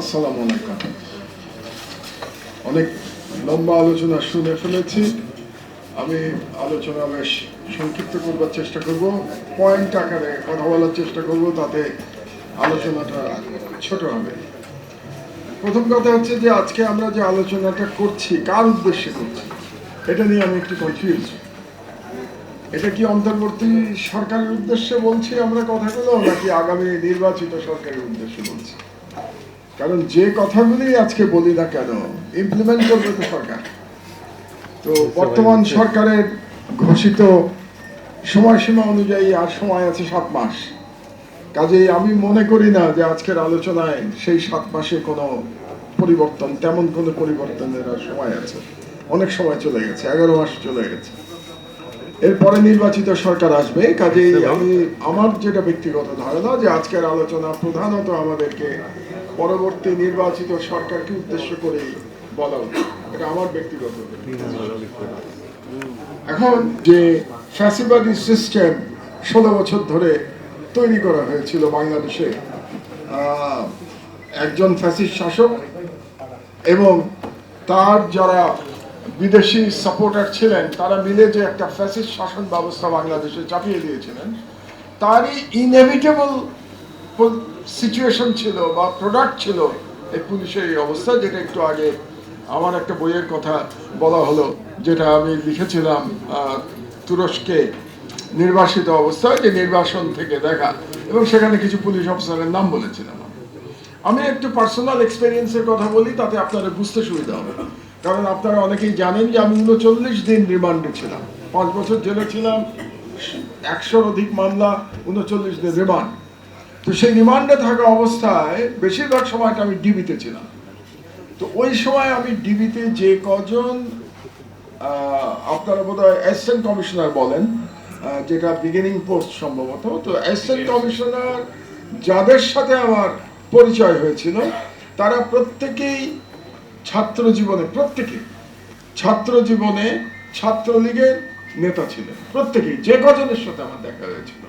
আসসালামু আলাইকুম। অনেক লম্বা আলোচনা শুনে ফেলেছি। আমি আলোচনা বেশ সংক্ষিপ্ত করবার চেষ্টা করব পয়েন্ট আকারে কথা বলার চেষ্টা করব, তাতে আলোচনাটা ছোট হবে। প্রথম কথা হচ্ছে যে, আজকে আমরা যে আলোচনাটা করছি, কার উদ্দেশ্যে করছি, এটা নিয়ে আমি একটু কনফিউজ এটা কি অন্তর্বর্তী সরকারের উদ্দেশ্যে বলছি আমরা কথাগুলো নাকি আগামী নির্বাচিত সরকারের উদ্দেশ্যে বলছি? কারণ যে কথাগুলি আজকে বলি না কেন ইমপ্লিমেন্ট করবে তো সরকার। তো বর্তমান সরকারের ঘোষিত সময়সীমা অনুযায়ী আর সময় আছে সাত মাস। কাজেই আমি মনে করি না যে আজকের আলোচনায় সেই সাত মাসে কোনো পরিবর্তন তেমন কোনো পরিবর্তনের আর সময় আছে। অনেক সময় চলে গেছে এগারো মাস চলে গেছে। এরপরে নির্বাচিত সরকার আসবে কাজেই আমি আমার যেটা ব্যক্তিগত ধারণা যে আজকের আলোচনা প্রধানত আমাদেরকে পরবর্তী নির্বাচিত সরকারকে উদ্দেশ্য করে বলা উচিত। এটা আমার ব্যক্তিগত এখন যে ফ্যাসিবাদী সিস্টেম ষোলো বছর ধরে তৈরি করা হয়েছিল বাংলাদেশে আহ, একজন ফ্যাসিস্ট শাসক এবং তার যারা বিদেশি সাপোর্টার ছিলেন, তারা মিলে যে একটা ফ্যাসিস্ট শাসন ব্যবস্থা বাংলাদেশে চাপিয়ে দিয়েছিলেন, তারই ইনএভিটেবল সিচুয়েশন ছিল বা প্রোডাক্ট ছিল এই পুলিশের এই অবস্থা, যেটা একটু আগে আমার একটা বইয়ের কথা বলা হলো, যেটা আমি লিখেছিলাম তুরস্কে নির্বাসিত অবস্থায়, যে নির্বাসন থেকে দেখা, এবং সেখানে কিছু পুলিশ অফিসারের নাম বলেছিলাম। আমি একটু পার্সোনাল এক্সপেরিয়েন্সের কথা বলি, তাতে আপনাদের বুঝতে সুবিধা হবে কারণ আপনারা অনেকেই জানেন যে আমি উনচল্লিশ দিন রিমান্ডে ছিলাম। পাঁচ বছর জেলে ছিলাম একশোর অধিক মামলা উনচল্লিশ দিন রিমান্ড। তো সেই রিমান্ডে থাকা অবস্থায় বেশিরভাগ সময়টা আমি ডিবিতে ছিলাম। তো ওই সময় আমি ডিবিতে যে কজন আপনারা বোধহয় অ্যাসিস্ট্যান্ট কমিশনার বলেন যেটা বিগিনিং পোস্ট সম্ভবত তো অ্যাসিস্ট্যান্ট কমিশনার যাদের সাথে আমার পরিচয় হয়েছিল তারা প্রত্যেকেই ছাত্র জীবনে প্রত্যেকে ছাত্র জীবনে ছাত্রলীগের নেতা ছিলেন, প্রত্যেকেই, যে কজনের সাথে আমার দেখা হয়েছিল।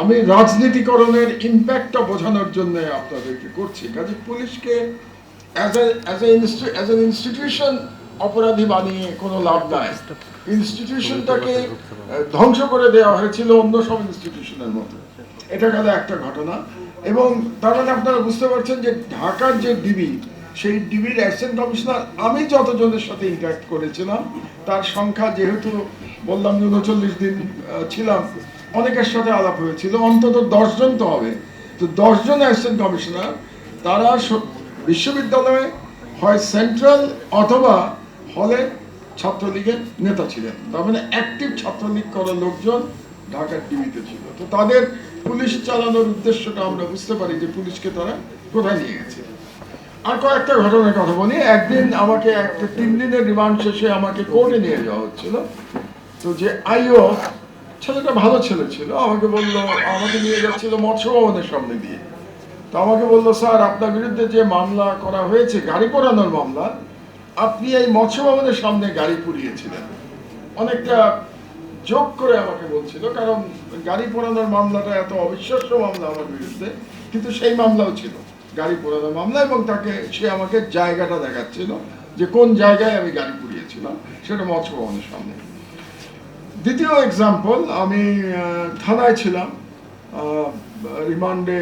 আমি রাজনীতিকরণের ইম্প্যাক্টটা বোঝানোর জন্য আপনাদেরকে করছি, কাজে পুলিশকে অ্যাজ এন ইনস্টিটিউশন অপরাধী বানিয়ে কোনো লাভ নাই। ইনস্টিটিউশনটাকে ধ্বংস করে দেওয়া হয়েছিল অন্য সব ইনস্টিটিউশনের মতো এটা গেল একটা ঘটনা। এবং তার মানে আপনারা বুঝতে পারছেন যে ঢাকার যে ডিবি সেই ডিবির অ্যাসিস্ট্যান্ট কমিশনার আমি যতজনের সাথে ইন্টারাক্ট করেছিলাম, তার সংখ্যা যেহেতু বললাম যে উনচল্লিশ দিন ছিলাম, অনেকের সাথে আলাপ হয়েছিল, অন্তত দশজন তো হবে। তো দশজন অ্যাসিস্ট্যান্ট কমিশনার, তারা বিশ্ববিদ্যালয়ে হয় সেন্ট্রাল অথবা হলে ছাত্রলীগের নেতা ছিলেন। তার মানে অ্যাক্টিভ ছাত্রলীগ করা লোকজন ঢাকার টিভিতে ছিল। তো তাদের পুলিশ চালানোর উদ্দেশ্যটা আমরা বুঝতে পারি যে পুলিশকে তারা কোথায় নিয়ে গেছে। আর কয়েকটা ঘটনার কথা বলি। একদিন আমাকে একটা তিন দিনের রিমান্ড শেষে আমাকে কোর্টে নিয়ে যাওয়া হচ্ছিল। তো যে আইও, ছেলেটা ভালো ছেলে ছিল, আমাকে বলল, আমাকে নিয়ে যাচ্ছিল মৎস্য ভবনের সামনে দিয়ে। তো আমাকে বলল, স্যার, আপনার বিরুদ্ধে যে মামলা করা হয়েছে, গাড়ি পোড়ানোর মামলা, আপনি এই মৎস্য ভবনের সামনে গাড়ি পুড়িয়েছিলেন। অনেকটা যোগ করে আমাকে বলছিল, কারণ গাড়ি পোড়ানোর মামলাটা এত অবিশ্বাস্য মামলা আমার বিরুদ্ধে, কিন্তু সেই মামলাও ছিল। গাড়ি পোড়ানোর মামলা এবং তাকে, সে আমাকে জায়গাটা দেখাচ্ছিল যে কোন জায়গায় আমি গাড়ি পুড়িয়েছিলাম, সেটা মৎস্য ভবনের সামনে। দ্বিতীয় এক্সাম্পল আমি থানায় ছিলাম রিমান্ডে,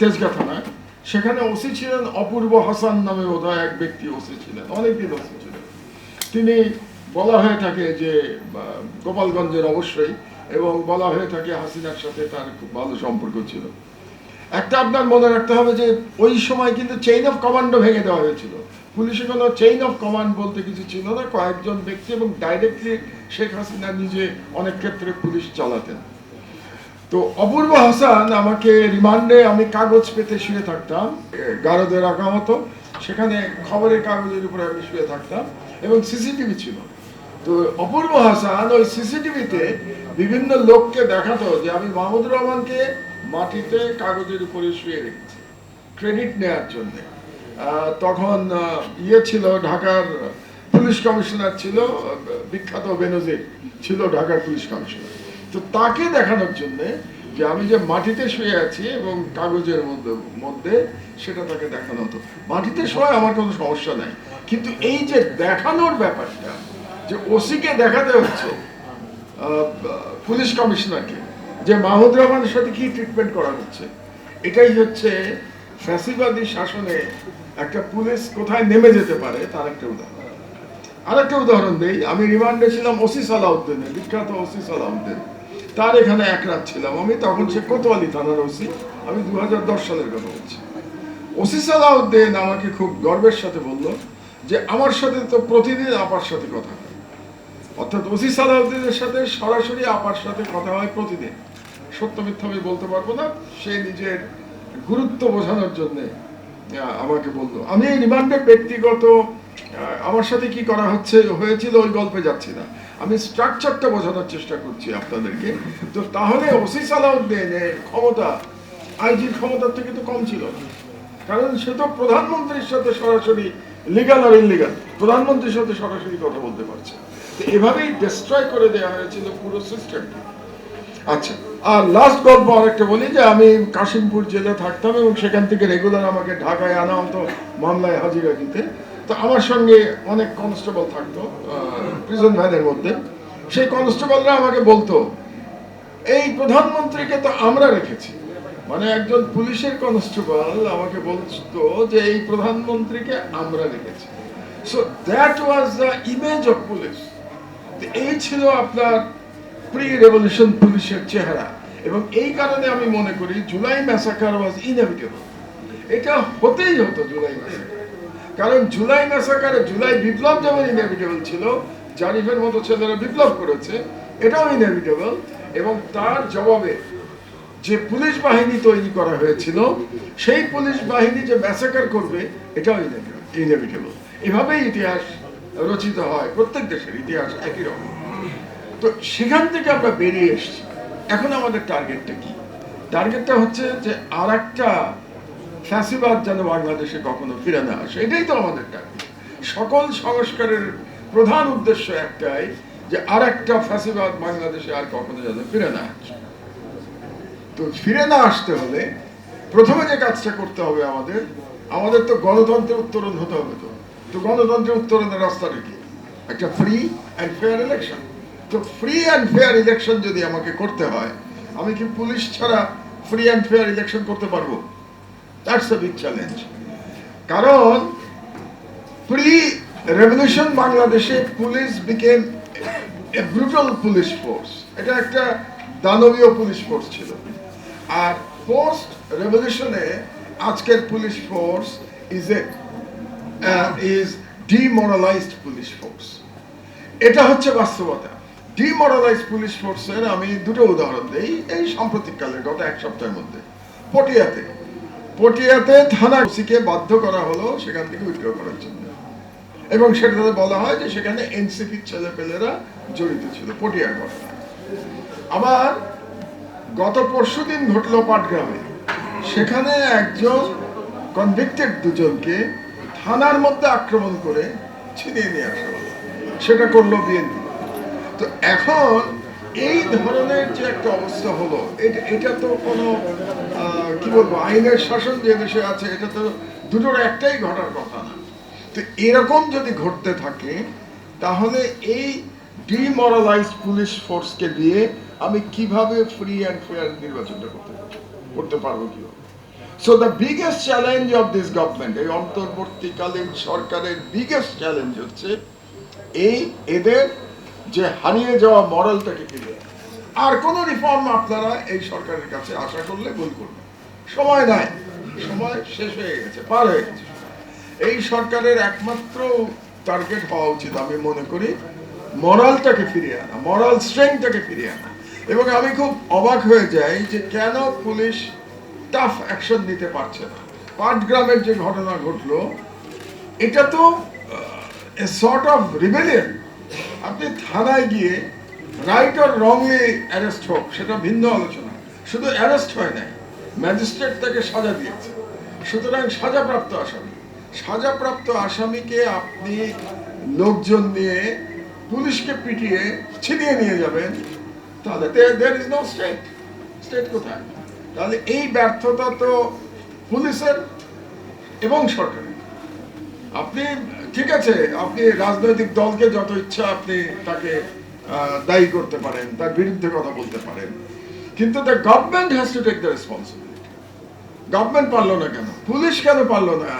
তেজগা থানায়। সেখানে ওসি ছিলেন অপূর্ব হাসান নামে বোধহয় এক ব্যক্তি ওসি ছিলেন, অনেকদিন ওসি ছিলেন। তিনি বলা হয়ে থাকে যে গোপালগঞ্জের অবশ্যই, এবং বলা হয়ে থাকে হাসিনার সাথে তার খুব ভালো সম্পর্ক ছিল। একটা আপনার মনে রাখতে হবে যে, ওই সময় কিন্তু চেইন অফ কমান্ডও ভেঙে দেওয়া হয়েছিল। পুলিশে কোনো চেইন অফ কমান্ড বলতে কিছু ছিল না। কয়েকজন ব্যক্তি এবং ডাইরেক্টলি শেখ হাসিনা নিজে অনেক ক্ষেত্রে পুলিশ চালাতেন। তো অপূর্ব হাসান আমাকে রিমান্ডে আমি কাগজ পেতে শুয়ে থাকতাম গারদে রাখা হতো সেখানে খবরের কাগজের উপরে আমি শুয়ে থাকতাম এবং সিসিটিভি ছিল। তো অপূর্ব হাসান ওই সিসিটিভিতে বিভিন্ন লোককে দেখাতো যে, আমি মাহমুদুর রহমানকে মাটিতে কাগজের উপরে শুয়ে রেখেছি। ক্রেডিট নেওয়ার জন্য। তখন ইয়ে ছিল ঢাকার পুলিশ কমিশনার ছিল, বিখ্যাত বেনজির ছিল ঢাকার পুলিশ কমিশনার। তো তাকে দেখানোর জন্য যে আমি যে মাটিতে শুয়ে আছি এবং কাগজের মধ্যে মধ্যে সেটা তাকে দেখানো হতো। মাটিতে শোয় আমার কোনো সমস্যা নাই। কিন্তু এই যে দেখানোর ব্যাপারটা, যে ওসিকে দেখাতে হচ্ছে পুলিশ কমিশনারকে যে মাহমুদ রহমানের সাথে কি ট্রিটমেন্ট করা হচ্ছে? এটাই হচ্ছে ফ্যাসিবাদী শাসনে একটা পুলিশ কোথায় নেমে যেতে পারে, তার একটা উদাহরণ। আরেকটা উদাহরণ দেই, আমি রিমান্ডে ছিলাম ওসি সালাউদ্দিনে বিখ্যাত ওসি সালাউদ্দিন। তার এখানে এক রাত ছিলাম আমি, তখন সে কোতোয়ালি থানার ওসি, আমি দু হাজার দশ সালের কথা বলছি। ওসি সালাউদ্দিন আমাকে খুব গর্বের সাথে বলল যে, আমার সাথে তো প্রতিদিন আপার সাথে কথা হয়। অর্থাৎ ওসি সালাউদ্দিনের সাথে সরাসরি আপার সাথে কথা হয় প্রতিদিন। সত্য মিথ্যা আমি বলতে পারব না, সে নিজের গুরুত্ব বোঝানোর জন্যে আমাকে বলল। আমি এই রিমান্ডে ব্যক্তিগত আমার সাথে কি করা হচ্ছে, হয়েছিল, ওই গল্পে যাচ্ছি না। আমি স্ট্রাকচারটা বোঝানোর চেষ্টা করছি আপনাদেরকে। তো তাহলে ওসি সালাউদ্দিনের ক্ষমতা, আইজির ক্ষমতার থেকে তো কম ছিল কারণ সে তো প্রধানমন্ত্রীর সাথে সরাসরি লিগাল আর ইলিগাল প্রধানমন্ত্রীর সাথে সরাসরি কথা বলতে পারছে এভাবেই ডিস্ট্রয় করে দেওয়া হয়েছিল পুরো সিস্টেমটি আচ্ছা আর লাস্ট গল্প আরেকটা বলি যে আমি কাশিমপুর জেলে থাকতাম এবং সেখান থেকে রেগুলার আমাকে ঢাকায় আনা হতো, মামলায় হাজিরা দিতে। তো আমার সঙ্গে অনেক কনস্টেবল থাকতো প্রিজন ভ্যানের মধ্যে। সেই কনস্টেবলরা আমাকে বলতো, এই প্রধানমন্ত্রীকে তো আমরা রেখেছি। মানে একজন পুলিশের কনস্টেবল আমাকে বলতো যে, এই প্রধানমন্ত্রীকে আমরা রেখেছি। So that was the image of police এই ছিল আপনার প্রি রেভলিউশন পুলিশের চেহারা। এবং এই কারণে আমি মনে করি জুলাই ম্যাসাকার ওয়াজ ইনএভিটেবল এটা হতেই হতো জুলাই কারণ জুলাই ম্যাসাকারে জুলাই বিপ্লব যেমন ইনএভিটেবল ছিল, জারিফের মতো ছেলেরা বিপ্লব করেছে, এটাও ইনএভিটেবল এবং তার জবাবে যে পুলিশ বাহিনী তৈরি করা হয়েছিল, সেই পুলিশ বাহিনী যে ম্যাসাকার করবে, এটাও ইনএভিটেবল এভাবেই ইতিহাস রচিত হয়, প্রত্যেক দেশের ইতিহাস একই রকম। তো সেখান থেকে আমরা বেরিয়ে এসেছি। এখন আমাদের টার্গেটটা কি? টার্গেটটা হচ্ছে যে আর একটা ফ্যাসিবাদ যেন বাংলাদেশে কখনো ফিরে না আসে। এটাই তো আমাদের টার্গেট সকল সংস্কারের প্রধান উদ্দেশ্য একটাই যে আর একটা ফ্যাসিবাদ বাংলাদেশে আর কখনো যেন ফিরে না আসে। তো ফিরে না আসতে হলে প্রথমে যে কাজটা করতে হবে আমাদের আমাদের তো গণতন্ত্রের উত্তরণ হতে হবে তো। তো গণতন্ত্রের উত্তরণের রাস্তাটা কি একটা ফ্রি অ্যান্ড ফেয়ার ইলেকশন তো ফ্রি অ্যান্ড ফেয়ার ইলেকশন যদি আমাকে করতে হয়, আমি কি পুলিশ ছাড়া ফ্রি অ্যান্ড ফেয়ার ইলেকশন করতে পারব? দ্যাটস দ্য বিগ চ্যালেঞ্জ কারণ প্রি রেভলিউশন বাংলাদেশে police became a brutal police force এটা একটা দানবীয় পুলিশ ফোর্স ছিল। আর পোস্ট রেভলিউশনে আজকের police force is a is demoralised police force এটা হচ্ছে বাস্তবতা। ডিমোরালাইজ পুলিশ ফোর্সের আমি দুটো উদাহরণ দিই এই সাম্প্রতিককালের, গত এক সপ্তাহের মধ্যে। পটিয়াতে। পটিয়াতে থানা ওসিকে বাধ্য করা হলো সেখান থেকে উইথড্র করার জন্য। এবং সেটাতে বলা হয় যে সেখানে এনসিপির ছেলেপেলেরা জড়িত ছিল, পটিয়ার ঘটনা। আবার গত পরশু দিন ঘটলো পাটগ্রামে। সেখানে একজন কনভিক্টেড দুজনকে থানার মধ্যে আক্রমণ করে ছিনিয়ে নিয়ে আসা হলো। সেটা করল বিএনপি। তো এখন এই ধরনের যে একটা অবস্থা হলো, এটা এটা তো কোনো কি বলব, আইনের শাসন যে দেশে আছে, এটা তো দুটোর একটাই ঘটার কথা না। তো এরকম যদি ঘটতে থাকে, তাহলে এই ডিমোরালাইজ পুলিশ ফোর্সকে দিয়ে আমি কীভাবে ফ্রি অ্যান্ড ফেয়ার নির্বাচনটা করতে করতে পারব কীভাবে? So the biggest challenge of this government এই অন্তর্বর্তীকালীন সরকারের বিগেস্ট চ্যালেঞ্জ হচ্ছে এই এদের যে হারিয়ে যাওয়া মরালটাকে ফিরে। আর কোনো রিফর্ম আপনারা এই সরকারের কাছে আশা করলে ভুল করবেন। সময় নাই। সময় শেষ হয়ে গেছে, পার হয়ে গেছে। এই সরকারের একমাত্র টার্গেট হওয়া উচিত আমি মনে করি মরালটাকে ফিরিয়ে আনা মরাল স্ট্রেংথটাকে ফিরিয়ে আনা। এবং আমি খুব অবাক হয়ে যাই যে কেন পুলিশ টাফ অ্যাকশন নিতে পারছে না। পাটগ্রামের যে ঘটনা ঘটলো, এটা তো এ অফ রিবেলিয়ন আপনি থানায় গিয়ে রাইট অর রংলি অ্যারেস্ট হোক, সেটা ভিন্ন আলোচনা। শুধু অ্যারেস্ট হয় নাই ম্যাজিস্ট্রেট তাকে সাজা দিয়েছে। সুতরাং সাজাপ্রাপ্ত আসামি। সাজাপ্রাপ্ত আসামিকে আপনি লোকজন নিয়ে, পুলিশকে পিটিয়ে ছিনিয়ে নিয়ে যাবেন, তাহলে there is no state state কোথায়? তাহলে এই ব্যর্থতা তো পুলিশের এবং সরকারের। আপনি, ঠিক আছে, আপনি রাজনৈতিক দলকে যত ইচ্ছা আপনি তাকে দায়ী করতে পারেন, তার বিরুদ্ধে কথা বলতে পারেন। কিন্তু the government has to take the responsibility government পারল না কেন? পুলিশ কেন পারল না?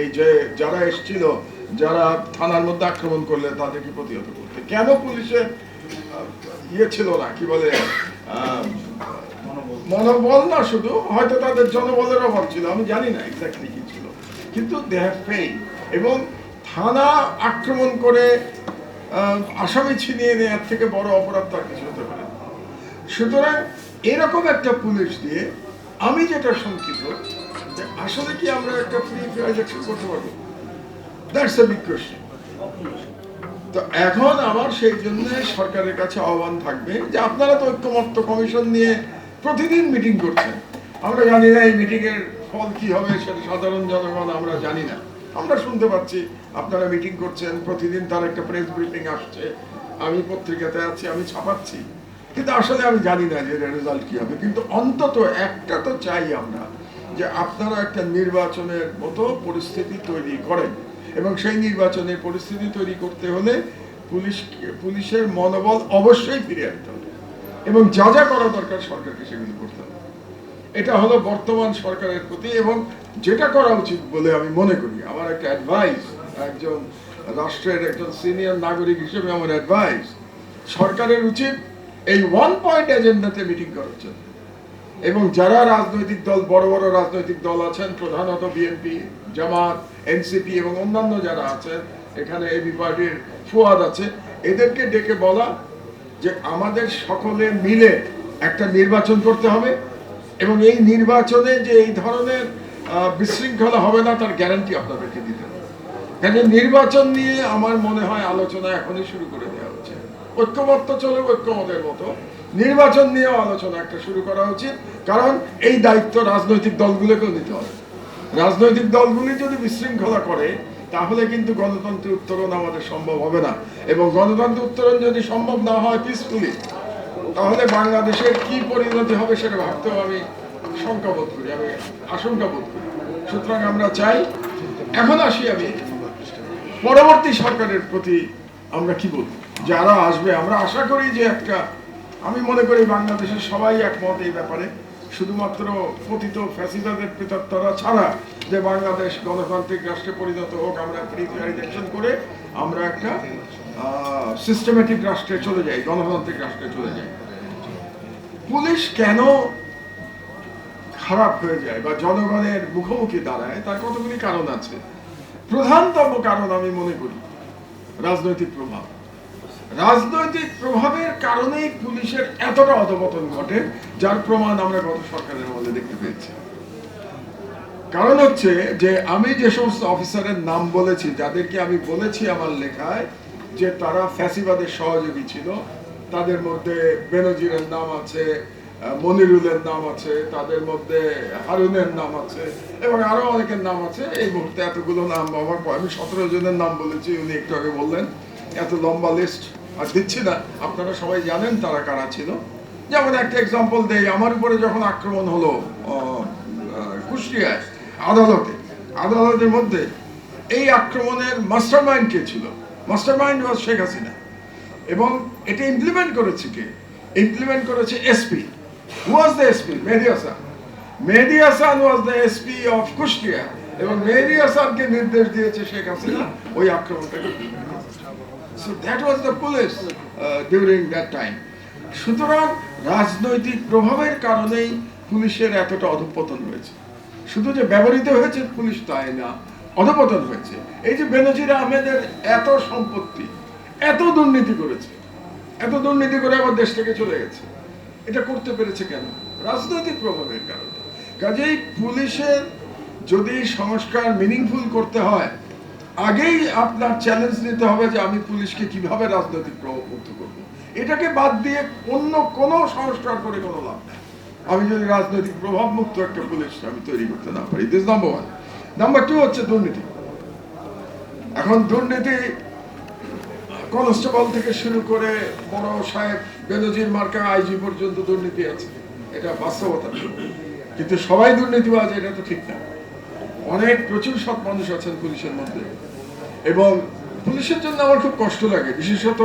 এই যে যারা এসেছিল, যারা থানার মধ্যে আক্রমণ করলে তাদেরকে প্রতিহত করতে? কেন পুলিশের ইয়ে ছিল না? কি বলে? মনোবল না শুধু, হয়তো তাদের জনবলের অভাব ছিল, আমি জানি না এক্স্যাক্টলি কি ছিল। কিন্তু দে হ্যাভ ফেইল এবং থানা আক্রমণ করে আসামি ছিনিয়ে নেওয়ার থেকে বড় অপরাধ তার কিছু হতে পারে। সুতরাং এরকম একটা পুলিশ দিয়ে আমি যেটা শঙ্কিত, যে আসলে কি আমরা একটা ফ্রি ফেয়ার করতে পারব? দ্যাটস এ বিগ কোয়েশ্চেন তো এখন আমার সেই জন্য সরকারের কাছে আহ্বান থাকবে যে আপনারা তো ঐক্যমত্য কমিশন নিয়ে প্রতিদিন মিটিং করছেন। আমরা জানি না এই মিটিং এর ফল কি হবে, সেটা সাধারণ জনগণ আমরা জানি না। আমরা শুনতে পাচ্ছি, আপনারা মিটিং করছেন, প্রতিদিন তার একটা প্রেস ব্রিফিং আসছে। আমি পত্রিকাতে আছি, আমি ছাপাচ্ছি। কিন্তু আসলে আমি জানি না যে রেজাল্ট কি হবে। কিন্তু অন্তত একটা তো চাই আমরা, যে আপনারা একটা নির্বাচনের মতো পরিস্থিতি তৈরি করেন। এবং সেই নির্বাচনের পরিস্থিতি তৈরি করতে হলে পুলিশ পুলিশের মনোবল অবশ্যই ফিরে আনতে হবে। এবং যা যা করা দরকার সরকারকে সেগুলো করতে হবে। এটা হলো বর্তমান সরকারের প্রতি এবং যেটা করা উচিত বলে আমি মনে করি। আমার একটা অ্যাডভাইস একজন রাষ্ট্রের একজন সিনিয়র নাগরিক হিসেবে আমার অ্যাডভাইস সরকারের উচিত এই ওয়ান পয়েন্ট এজেন্ডাতে মিটিং করার জন্য। এবং যারা রাজনৈতিক দল, বড় বড় রাজনৈতিক দল আছেন, প্রধানত বিএনপি জামাত এনসিপি এবং অন্যান্য যারা আছেন, এখানে এবি পার্টির ফুয়াদ আছে, এদেরকে ডেকে বলা যে আমাদের সকলে মিলে একটা নির্বাচন করতে হবে এবং এই নির্বাচনে যে এই ধরনের বিশৃঙ্খলা হবে না, তার গ্যারান্টি আপনাদেরকে দিতে হবে। কাজে নির্বাচন নিয়ে আমার মনে হয় আলোচনা এখনই শুরু করে দেওয়া উচিত ঐক্যমত্য চলে ঐক্যমতের মতো। নির্বাচন নিয়েও আলোচনা একটা শুরু করা উচিত। কারণ এই দায়িত্ব রাজনৈতিক দলগুলোকেও নিতে হবে। রাজনৈতিক দলগুলি যদি বিশৃঙ্খলা করে তাহলে কিন্তু গণতন্ত্রের উত্তরণ আমাদের সম্ভব হবে না। এবং গণতন্ত্র উত্তরণ যদি সম্ভব না হয় পিসফুলি তাহলে বাংলাদেশের কি পরিণতি হবে সেটা ভাবতেও আমি শঙ্কা বোধ করি, আমি আশঙ্কা বোধ করি। সুতরাং আমরা চাই, এখন আসি আমি, পরবর্তী সরকারের প্রতি আমরা কি বলব যারা আসবে, আমরা আশা করি যে একটা, আমি মনে করি বাংলাদেশের সবাই একমত এই ব্যাপারে। শুধুমাত্র পতিত ফ্যাসিবাদের প্রেতাত্মরা ছাড়া যে বাংলাদেশ গণতান্ত্রিক রাষ্ট্রে পরিণত হোক, আমরা ফ্রি ইলেকশন করে আমরা একটা সিস্টেমেটিক রাষ্ট্রে চলে যাই, গণতান্ত্রিক রাষ্ট্রে চলে যাই। পুলিশ কেন খারাপ হয়ে যায় বা জনগণের মুখোমুখি দাঁড়ায়, তার কতগুলি কারণ আছে? প্রধানতম কারণ আমি মনে করি, রাজনৈতিক প্রভাব। রাজনৈতিক প্রভাবের কারণেই পুলিশের এতটা অধপতন ঘটে, যার প্রমাণ আমরা গত সরকারের মধ্যে দেখতে পেয়েছি। কারণ হচ্ছে যে আমি যে সমস্ত অফিসারের নাম বলেছি, যাদেরকে আমি বলেছি আমার লেখায়, যে তারা ফ্যাসিবাদের সহযোগী ছিল। তাদের মধ্যে বেনজিরের নাম আছে, মনিরুলের নাম আছে, তাদের মধ্যে হারুনের নাম আছে, এবং আরও অনেকের নাম আছে। এই মুহূর্তে এতগুলো নাম আমার আমি সতেরো জনের নাম বলেছি, উনি একটু আগে বললেন। এত লম্বা লিস্ট আর দিচ্ছি না। আপনারা সবাই জানেন তারা কারা ছিল। যেমন একটা এক্সাম্পল দেই, আমার উপরে যখন আক্রমণ হলো কুষ্টিয়ায় আদালতে, আদালতের মধ্যে এই আক্রমণের মাস্টার মাইন্ড কে ছিল? Mastermind was Sheikh Hasina এবং এটা ইমপ্লিমেন্ট করেছে কে? ইমপ্লিমেন্ট করেছে SP was the SP Mehedi Hasan Mehedi Hasan was the SP of Kushtia এবং মেহেদি হাসানকে নির্দেশ দিয়েছে শেখ হাসিনা ওই আক্রমণটাকে। So that was the police during that time সুতরাং রাজনৈতিক প্রভাবের কারণেই পুলিশের এতটা অধপতন হয়েছে শুধু যে ব্যবহৃত হয়েছে পুলিশ তাই না, অধপতন হয়েছে। এই যে বেনজির আহমেদের এত সম্পত্তি, এত দুর্নীতি করেছে, এত দুর্নীতি করে আবার দেশ থেকে চলে গেছে, এটা করতে পেরেছে কেন? রাজনৈতিক প্রভাবের কারণে। কাজেই পুলিশের যদি সংস্কার মিনিংফুল করতে হয়, আগেই আপনার চ্যালেঞ্জ নিতে হবে যে আমি পুলিশকে কীভাবে রাজনৈতিক প্রভাব মুক্ত করব। এটাকে বাদ দিয়ে অন্য কোনো সংস্কার করে কোনো লাভ নেই। আমি যদি রাজনৈতিক প্রভাব মুক্ত একটা পুলিশ আমি তৈরি করতে না পারি this number one number two হচ্ছে দুর্নীতি। এখন দুর্নীতি কনস্টেবল থেকে শুরু করে বড় সাহেব বেনজির মার্কা আইজি পর্যন্ত দুর্নীতি আছে। এটা বাস্তবতা কিন্তু সবাই দুর্নীতিবাজ, এটা তো ঠিক না। অনেক প্রচুর সৎ মানুষ আছেন পুলিশের মধ্যে। এবং পুলিশের জন্য আমার খুব কষ্ট লাগে। বিশেষত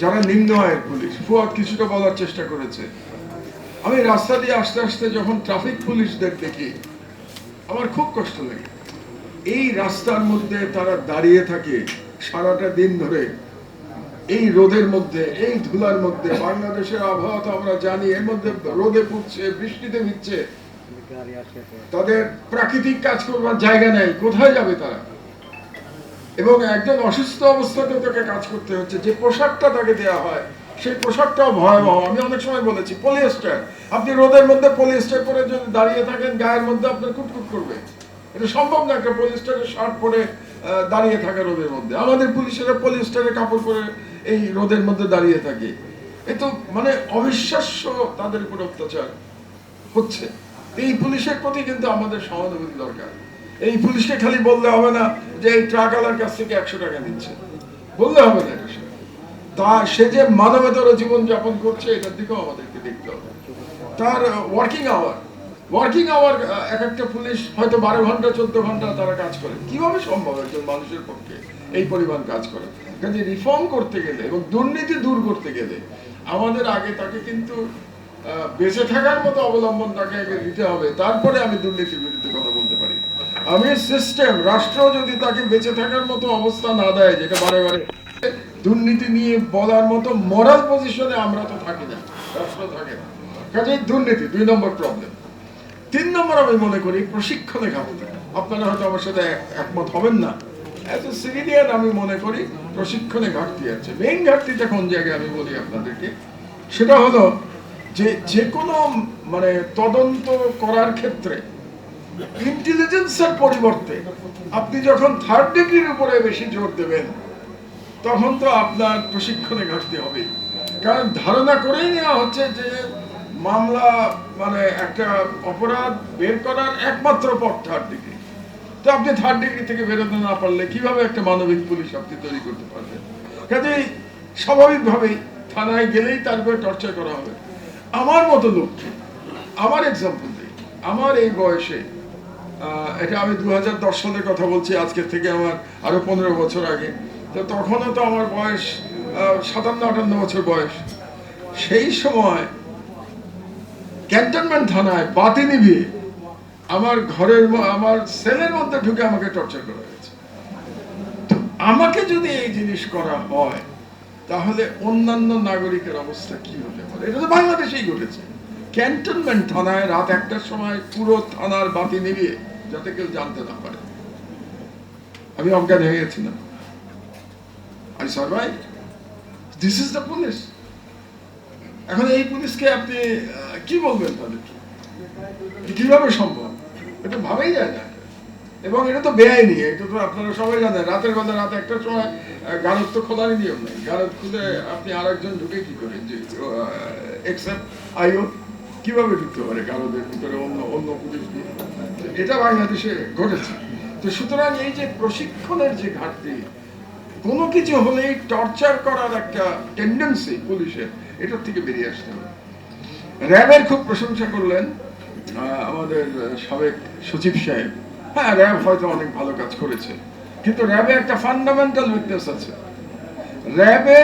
যারা নিম্ন আয়ের পুলিশ, ফুয়াদ কিছুটা বলার চেষ্টা করেছে। আমি রাস্তা দিয়ে আস্তে আস্তে যখন ট্রাফিক পুলিশদের দেখি, আমার খুব কষ্ট লাগে। এই রাস্তার মধ্যে তারা দাঁড়িয়ে থাকে সারাটা দিন ধরে, এই রোদের মধ্যে, এই ধুলার মধ্যে, বাংলাদেশের আবহাওয়া তো আমরা জানি, এর মধ্যে রোদে পুড়ছে, বৃষ্টিতে ভিজছে। তাদের প্রাকৃতিক কাজ করবার জায়গা নেই, কোথায় যাবে তারা? এবং একজন অসুস্থ অবস্থাতে তাকে কাজ করতে হচ্ছে, যে পোশাকটা তাকে দেওয়া হয় সেই পোশাকটাও ভয়াবহ। আমি অনেক সময় বলেছি পলিয়েস্টার আপনি রোদের মধ্যে পলিয়েস্টার পরে যদি দাঁড়িয়ে থাকেন, গায়ের মধ্যে আপনার কুটকুট করবে। এটা সম্ভব না একটা পলিয়েস্টারের শার্ট পরে দাঁড়িয়ে থাকা রোদের মধ্যে। আমাদের পুলিশেরা পলিয়েস্টারের কাপড় পরে এই রোদের মধ্যে দাঁড়িয়ে থাকে। এ তো মানে অবিশ্বাস্য তাদের উপর অত্যাচার হচ্ছে। এই পুলিশের প্রতি কিন্তু আমাদের সহানুভূতি দরকার। এই পুলিশকে খালি বললে হবে না যে এই ট্রাকওয়ালার কাছ থেকে একশো টাকা নিচ্ছে। বললে হবে না এটা। তা সে যে মানবেতর জীবন যাপন করছে, এটার দিকেও আমাদেরকে দেখতে হবে। তার ওয়ার্কিং আওয়ার ওয়ার্কিং আওয়ার এক একটা পুলিশ হয়তো বারো ঘণ্টা, চোদ্দ ঘণ্টা তারা কাজ করে। কীভাবে সম্ভব একজন মানুষের পক্ষে এই পরিমাণ কাজ করে? কাজে রিফর্ম করতে গেলে এবং দুর্নীতি দূর করতে গেলে আমাদের আগে তাকে কিন্তু বেঁচে থাকার মতো অবলম্বন তাকে আগে দিতে হবে। তারপরে আমি দুর্নীতির বিরুদ্ধে কথা বলতে পারি। আমি সিস্টেম রাষ্ট্র যদি তাকে বেঁচে থাকার মতো অবস্থা না দেয়, যেটা বারে বারে দুর্নীতি নিয়ে বলার মতো মরাল পজিশনে আমরা তো থাকি না। থাকে না। কাজেই দুর্নীতি দুই নম্বর প্রবলেম তিন নম্বর আমি মনে করি প্রশিক্ষণে ঘাটতি আপনারা হয়তো আমার সাথে এক- একমত হবেন না। এত সিভিলিয়ান আমি মনে করি প্রশিক্ষণে ঘাটতি আছে। মেইন ঘাটতিটা কোন জায়গায় আমি বলি আপনাদেরকে? সেটা হলো যে যে কোনো মানে তদন্ত করার ক্ষেত্রে ইন্টেলিজেন্সের পরিবর্তে আপনি যখন থার্ড ডিগ্রির উপরে বেশি জোর দেবেন তখন তো আপনার প্রশিক্ষণে ঘাটতি হবে। কারণ ধারণা করেই নেওয়া হচ্ছে যে মামলা মানে একটা অপরাধ বের করার একমাত্র পথ থার্ড ডিগ্রি তো আপনি থার্ড ডিগ্রি থেকে বেরোতে না পারলে কীভাবে একটা মানবিক পুলিশ আপনি তৈরি করতে পারবেন? কাজেই স্বাভাবিকভাবেই থানায় গেলেই তারপরে টর্চার করা হবে। আমার মতো লোককে আমার এক্সাম্পল দিই, আমার এই বয়সে এটা আমি দু হাজার দশ সালের কথা বলছি, আজকের থেকে আমার আরও পনেরো বছর আগে। তো তখনও তো আমার বয়স সাতান্ন, আটান্ন বছর বয়স। সেই সময় ক্যান্টনমেন্ট থানায় বাতি নিভিয়ে আমার ঘরের আমার সেলের মধ্যে ঢুকে আমাকে টর্চার করা হয়েছে। আমাকে যদি এই জিনিস করা হয়, তাহলে অন্যান্য নাগরিকের অবস্থা কি হতে পারে? এটা তো বাংলাদেশেই ঘটেছে। ক্যান্টনমেন্ট থানায় রাত একটার সময় পুরো থানার বাতি নিভিয়ে যাতে কেউ জানতে না পারে। আমি অজ্ঞান হয়ে গেছিলাম। I survive this is the police এখন এই পুলিশকে আপনি কি বলবেন তাদেরকে? কীভাবে সম্ভব? এটা ভাবেই যায় না। এবং এটা তো বেআইনি, এটা তো আপনারা সবাই জানেন, রাতের বেলা রাত একটার সময় গারদ তো খোলারই নিয়ম নেই। গারদ খুলে আপনি আরেকজন ঢুকে কি করেন যে এক্সেপ্ট আইও কীভাবে ঢুকতে পারে গারদের ভিতরে অন্য অন্য পুলিশ এটা বাংলাদেশে ঘটেছে। তো সুতরাং এই যে প্রশিক্ষণের যে ঘাটতি কোনো কিছু হলেই টর্চার করার একটা টেন্ডেন্সি পুলিশের এটার থেকে বেরিয়ে আসতে হবে। র্যাবের খুব প্রশংসা করলেন আমাদের সাবেক সচিব সাহেব। হ্যাঁ র্যাব হয়তো অনেক ভালো কাজ করেছে, কিন্তু র্যাবে একটা ফান্ডামেন্টাল উইকনেস আছে। র্যাবে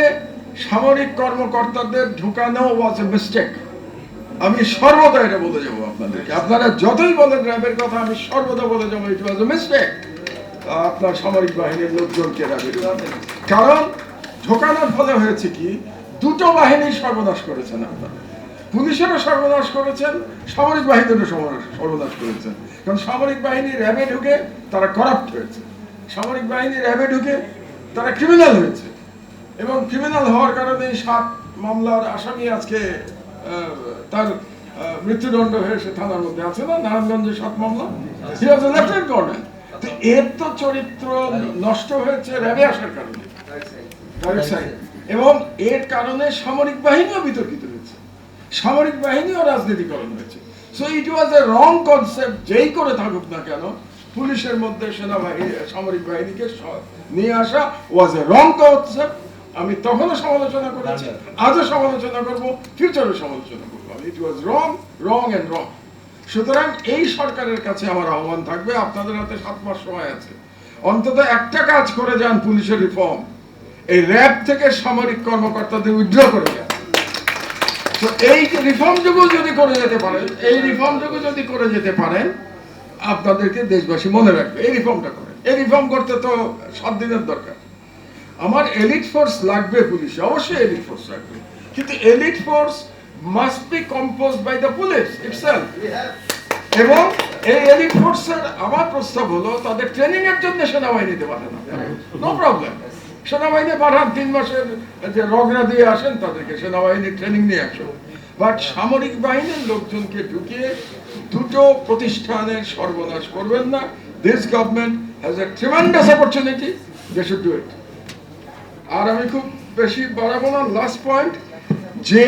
সামরিক কর্মকর্তাদের ঢুকানো ওয়াজ এ মিস্টেক আমি সর্বদা এটা বলে যাব আপনাদেরকে। আপনারা যতই বলেন র্যাবের কথা, আমি সর্বদা বলে যাব ইট ওয়াজ এ মিস্টেক আপনার সামরিক বাহিনীর লোকজনকে র্যাবের কারণ ঢোকানোর ফলে হয়েছে কি, দুটো বাহিনীর সর্বনাশ করেছেন আপনারা। পুলিশেরও সর্বনাশ করেছেন, সামরিক বাহিনীরও সর্বনাশ করেছেন। কারণ সামরিক বাহিনী র্যাবে ঢুকে তারা করাপ্ট হয়েছে। সামরিক বাহিনী র্যাবে ঢুকে তারা ক্রিমিনাল হয়েছে। এবং ক্রিমিনাল হওয়ার কারণে সাত মামলার আসামি আজকে তার মৃত্যুদণ্ড হয়ে সে থানার মধ্যে আছে না? নারায়ণগঞ্জের সাত মামলা? হি ওয়াজ লেফটেন্যান্ট কর্নেল এর তো চরিত্র নষ্ট হয়েছে র্যাবে আসার কারণে। এবং এর কারণে সামরিক বাহিনীও বিতর্কিত হয়েছে। সামরিক বাহিনীও রাজনীতিকরণ হয়েছে। So it was A wrong concept যেই করে থাকুক না কেন পুলিশের মধ্যে সেনাবাহিনী সামরিক বাহিনীকে নিয়ে আসা ওয়াজ এ রং কনসেপ্ট আমি তখনও সমালোচনা করেছি আজও সমালোচনা করব ফিউচারও সমালোচনা করব। ইট ওয়াজ রং রং এন্ড রং সুতরাং এই সরকারের কাছে আমার আহ্বান থাকবে, আপনাদের হাতে সাত মাস সময় আছে। অন্তত একটা কাজ করে যান পুলিশের রিফর্ম। এই র্যাব থেকে সামরিক কর্মকর্তাদের উইথড্র করে যান। তো এই রিফর্ম যুগও যদি করে যেতে পারেন এই রিফর্ম যুগও যদি করে যেতে পারেন আপনাদেরকে দেশবাসী মনে রাখবে, এই রিফর্মটা করেন। এই রিফর্ম করতে তো সাত দিনের দরকার। আমার এলিট ফোর্স লাগবে পুলিশে, অবশ্যই এলিট ফোর্স লাগবে। কিন্তু elite force must be compose by the police itself এবং এই এলিট ফোর্সের আমার প্রস্তাব হলো, তাদের ট্রেনিং এর জন্য সেনাবাহিনীতে পাঠানো। নো প্রবলেম সেনাবাহিনী পাঠান, তিন মাসের যে রগরা দিয়ে আসেন, তাদেরকে সেনাবাহিনীর ট্রেনিং নিয়ে আসো। বাট সামরিক বাহিনীর লোকজনকে ঢুকিয়ে দুটো প্রতিষ্ঠানের সর্বনাশ করবেন না। This government has a tremendous opportunity they should do it আর আমি খুব বেশি বাড়াবো না। লাস্ট পয়েন্ট যে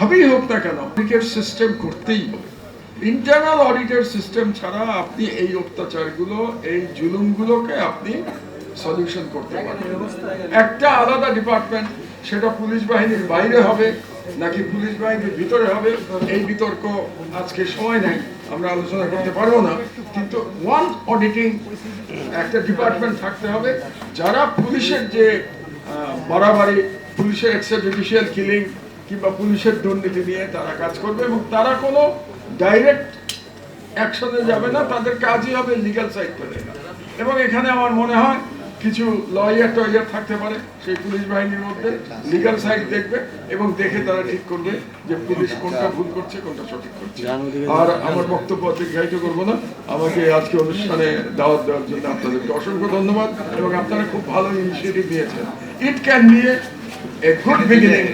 ভাবেই হোক না কেন অডিটের সিস্টেম করতেই হবে। ইন্টারনাল অডিটের সিস্টেম ছাড়া আপনি এই অত্যাচারগুলো এই জুলুমগুলোকে আপনি সলিউশন করতে পারবেন না। একটা আলাদা ডিপার্টমেন্ট সেটা পুলিশ বাহিনীর বাইরে হবে নাকি পুলিশ বাহিনীর ভিতরে হবে এই বিতর্ক আজকে সময় নেই আমরা আলোচনা করতে পারব না। কিন্তু ওয়ান অডিটিং একটা ডিপার্টমেন্ট থাকতে হবে যারা পুলিশের যে বাড়াবাড়ি পুলিশের এক্সট্রাজুডিশিয়াল কিলিং কিংবা পুলিশের দুর্নীতি নিয়ে তারা কাজ করবে এবং তারা কোনো ডাইরেক্ট অ্যাকশনে যাবে না, তাদের কাজই হবে লিগ্যাল সাইড করে এবং এখানে আমার মনে হয় কিছু লয়ার টয়ার থাকতে পারে, সেই পুলিশ বাহিনীর মধ্যে লিগ্যাল সাইড দেখবে এবং দেখে তারা ঠিক করবে যে পুলিশ কোনটা ভুল করছে, কোনটা সঠিক করছে। আর আমার বক্তব্য দীর্ঘায়িত করব না। আমাকে আজকে অনুষ্ঠানে দাওয়াত দেওয়ার জন্য আপনাদেরকে অসংখ্য ধন্যবাদ এবং আপনারা খুব ভালো ইনিশিয়েটিভ নিয়েছেন। ইট ক্যান নিয়ে এ গুড বিগিনিং